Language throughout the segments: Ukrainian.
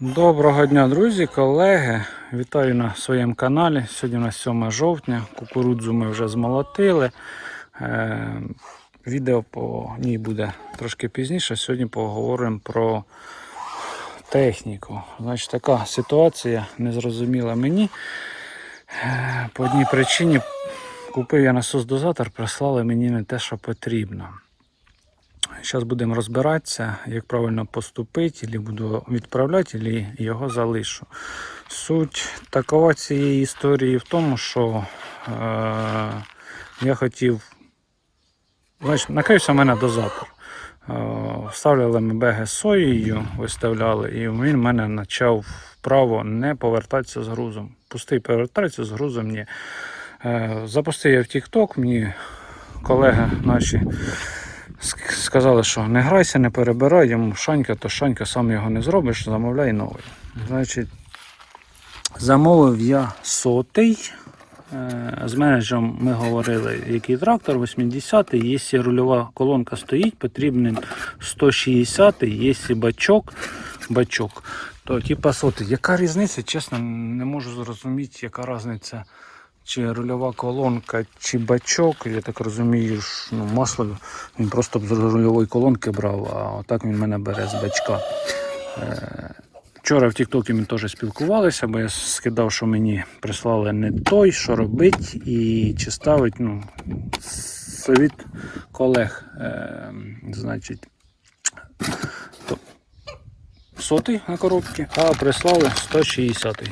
Доброго дня, друзі, колеги. Вітаю на своєму каналі. Сьогодні у нас 7 жовтня. Кукурудзу ми вже змолотили. Е, відео по ній буде трошки пізніше. Сьогодні поговоримо про техніку. Значить, така ситуація незрозуміла мені. Е, по одній причині купив я насос-дозатор, прислали мені не те, що потрібно. Зараз будемо розбиратися, як правильно поступити, або буду відправляти, або його залишу. Суть такова цієї історії в тому, що е, я хотів. Значить, накрився в мене дозатор. Е, вставляли ми беги з соєю, виставляли, і він мене почав вправо не повертатися з грузом. Пустий повертається з грузом ні. Е, запустив я в TikTok, мені колеги наші Сказали, що не грайся, не перебирай, йому шанька, то шанька сам його не зробиш, замовляй новий. Значить, замовив я сотий. Е, З менеджером ми говорили, який трактор 80-й, якщо рульова колонка стоїть, потрібен 160-й, якщо бачок, бачок, то типа сотий. Яка різниця? Чесно, не можу зрозуміти, яка різниця чи рульова колонка, чи бачок. Я так розумію, ж, ну, масло він просто б з рульової колонки брав, а отак він мене бере з бачка. Е, Вчора в Тіктокі ми теж спілкувалися, бо я скидав, що мені прислали не той, що робить, і чи ставить ну, совіт колег. Е, значить, сотий на коробці, а прислали 160-й.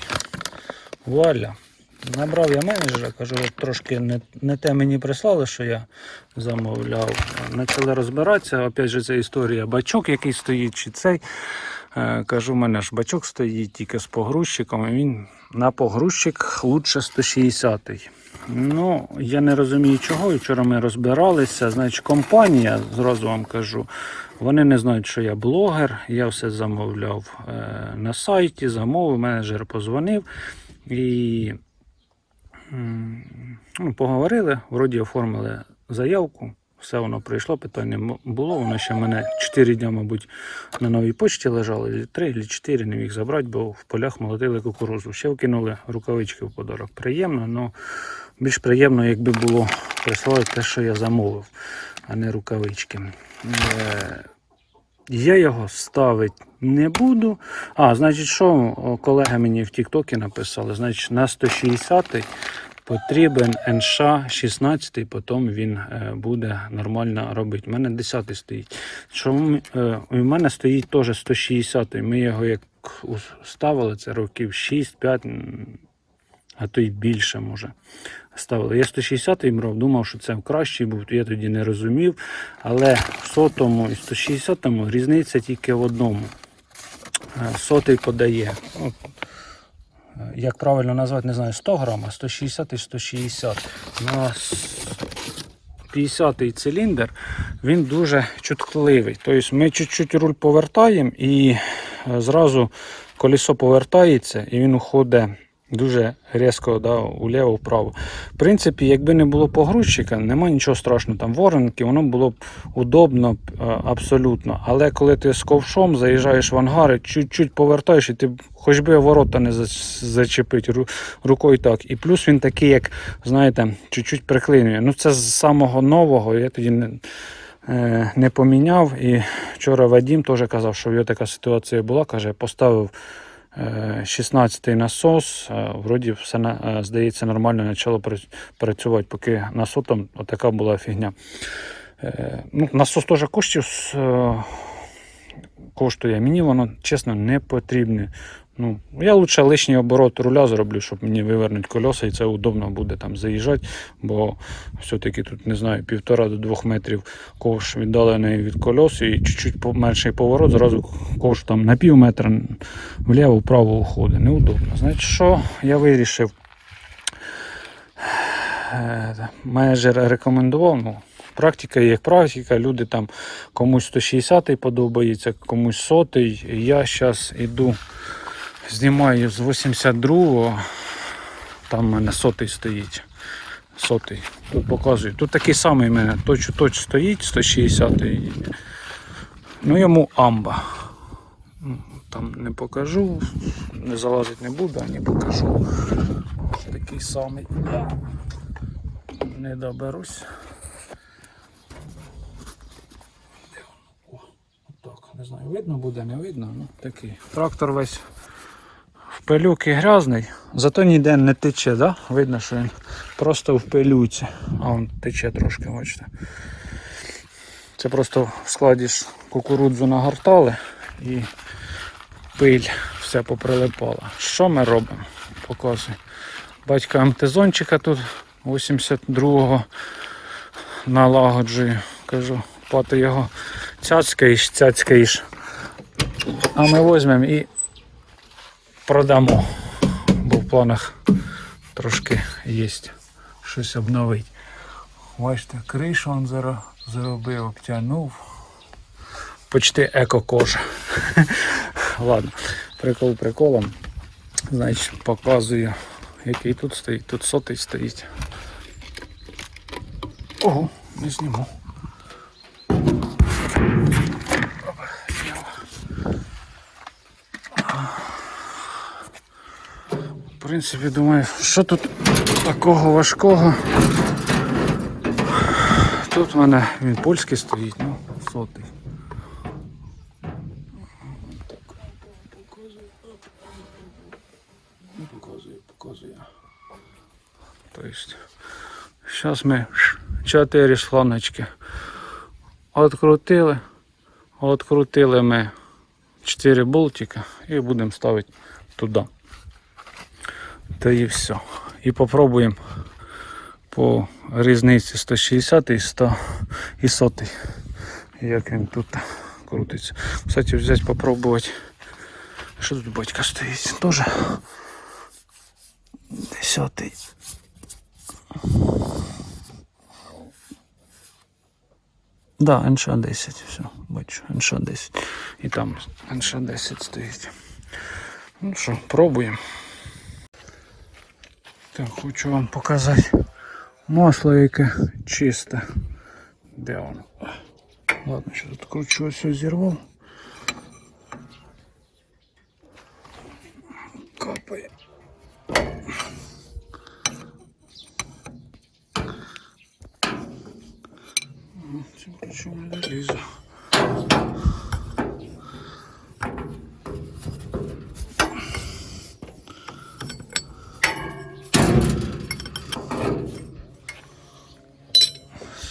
Вуаля. Набрав я менеджера, кажу, от трошки не, не те мені прислали, що я замовляв. Почали розбиратися. Опять же, ця історія бачок, який стоїть, чи цей. Е, кажу, у мене ж бачок стоїть тільки з погрузчиком, і він на погрузчик лучше 160-й. Ну, я не розумію чого. Вчора ми розбиралися. Значить, компанія, зразу вам кажу, вони не знають, що я блогер. Я все замовляв е, на сайті, замовив, менеджер позвонив і ну, поговорили, вроді оформили заявку. Все воно прийшло, питань не було. Воно ще мене 4 дні, мабуть, на новій почті лежало, чи 3 чи 4 не міг забрати, бо в полях молотили кукурузу. Ще вкинули рукавички в подарок. Приємно, але більш приємно, якби було прислали те, що я замовив, а не рукавички. Е, я його ставити не буду. А, значить, що колеги мені в Тіктокі написали? Значить, на 160 потрібен НШ 16, потім він е, буде нормально робити. У мене 10 стоїть. Що м- е, у мене стоїть теж 160. Ми його як ставили, це років 6-5, а то й більше може. Ставили. Я 160 й брав, думав, що це кращий був, я тоді не розумів. Але в сотому і 160 різниця тільки в одному. Е, Сотий подає. Е, як правильно назвати, не знаю, 100 грам, а 160 і 160. На 50-й циліндр він дуже чутливий. Тобто ми чуть-чуть руль повертаємо і е, зразу колесо повертається і він уходить дуже різко да, уліво вправо. В принципі, якби не було погрузчика, нема нічого страшного. Там воронки, воно було б удобно е, абсолютно. Але коли ти з ковшом заїжджаєш в ангари, чуть-чуть повертаєш, і ти хоч би ворота не за- зачепить рукою так. І плюс він такий, як знаєте, чуть-чуть приклинює. Ну це з самого нового. Я тоді не, е, не поміняв. І вчора Вадім теж казав, що в його така ситуація була. Каже, поставив. 16-й насос, е, вроді все е, здається нормально почало працювати, поки насотом отака була фігня. Е, Ну, насос теж коштів е, коштує. Мені воно чесно не потрібне. Ну, я лучше лишній оборот руля зроблю, щоб мені вивернути колеса, і це удобно буде там заїжджати, бо все-таки тут не знаю, півтора до двох метрів ковш віддалений від колес і чуть-чуть менший поворот, зразу ковш там на пів метра вліво вправо уходить. Неудобно. Значить, що я вирішив? Е, Менеджер рекомендував. Ну, практика є як практика. Люди там комусь 160-й подобається, комусь 100. Я зараз іду, знімаю з 82-го. Там в мене сотий стоїть. Сотий. Тут показую. Тут такий самий в мене точ у точ стоїть 160-й. Ну йому амба. Ну, Там не покажу, не залазити не буду, а не покажу. Такий самий. Не доберусь. О, так, не знаю, видно буде, не видно. Ну, такий. Трактор весь в пилюки грязний, зато ніде не тече, да? видно, що він просто в пилюці. А він тече трошки, бачите. Це просто в складі ж кукурудзу нагортали і пиль вся поприлипала. Що ми робимо? Показую. Батька МТЗончика тут 82-го налагоджую. Кажу, пати його цяцькаєш, цяцькаєш. А ми візьмемо і продамо. Бо в планах трошки є щось обновити. Бачите, кришу він зробив, обтягнув. Почти еко-кожа. Ладно, прикол приколом. Значить, показую, який тут стоїть. Тут сотий стоїть. Ого, не зніму. Принципі, думаю, що тут такого важкого. Тут в мене він польський стоїть, ну, сотий. Ну, Показую, показую. То есть, зараз ми чотири шланочки открутили. Открутили ми 4 болтика і будемо ставити туди. Та і все. І попробуємо по різниці 160 і 100 і 100. Як він тут крутиться. Кстати, взяти попробувати. Що тут батька стоїть? Тоже десятий. Да, НШ 10, все, бачу, НШ 10. І там НШ 10 стоїть. Ну що, пробуємо. Так, хочу вам показати масло, яке чисте. Де воно? Ладно, що тут кручу ось зірвав. Капає. М, Цим ключом не долізу.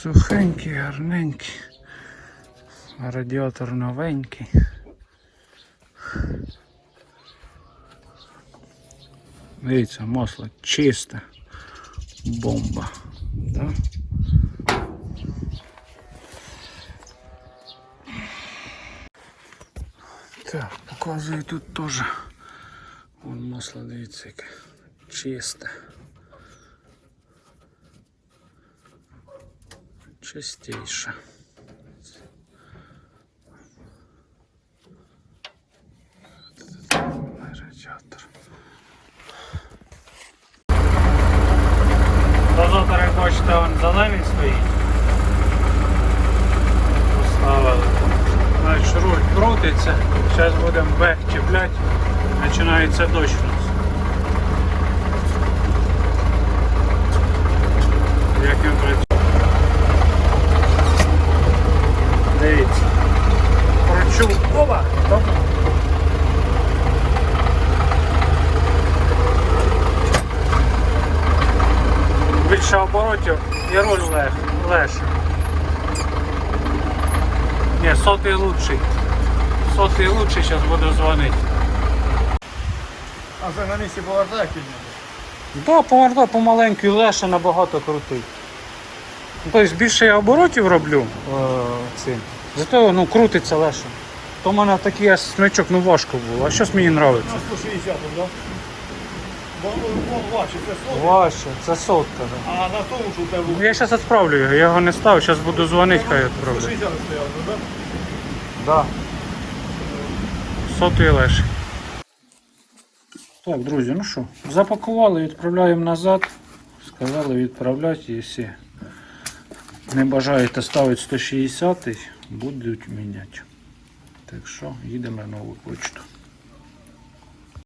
Сухенький, гарненький. Радіатор новенький. Дивіться, масло чисте. Бомба. Да? Так, показую тут теж. Вон масло, дивіться, яке чисте. Чистіше. Радіатор. Дозатор, як бачите, він зелений стоїть. Поставили. Значить, руль крутиться. Зараз будемо бех чіплять. Починається дощ у нас. Як він працює. Більше оборотів і руль лег, легше. Ні, сотий лучший. Сотий лучший, зараз буду дзвонити. А це на місці повертає кілька? Да, повертай помаленьку і легше набагато крутий. Тобто більше я оборотів роблю е, цим. Зато ну, крутиться легше. То в мене такий смичок ну, важко було, а щось мені подобається. 160, так? Да? Бо вон важче, це сотка. Да. А на тому, що у тебе Ну, Я зараз відправлю його, я його не став, зараз буду дзвонити, хай відправлю. 160 стояв, так? Да. Сотий легше. Так, друзі, ну що, запакували, відправляємо назад. Сказали відправляти, якщо не бажаєте ставити 160, будуть міняти. Так що їдемо на нову почту.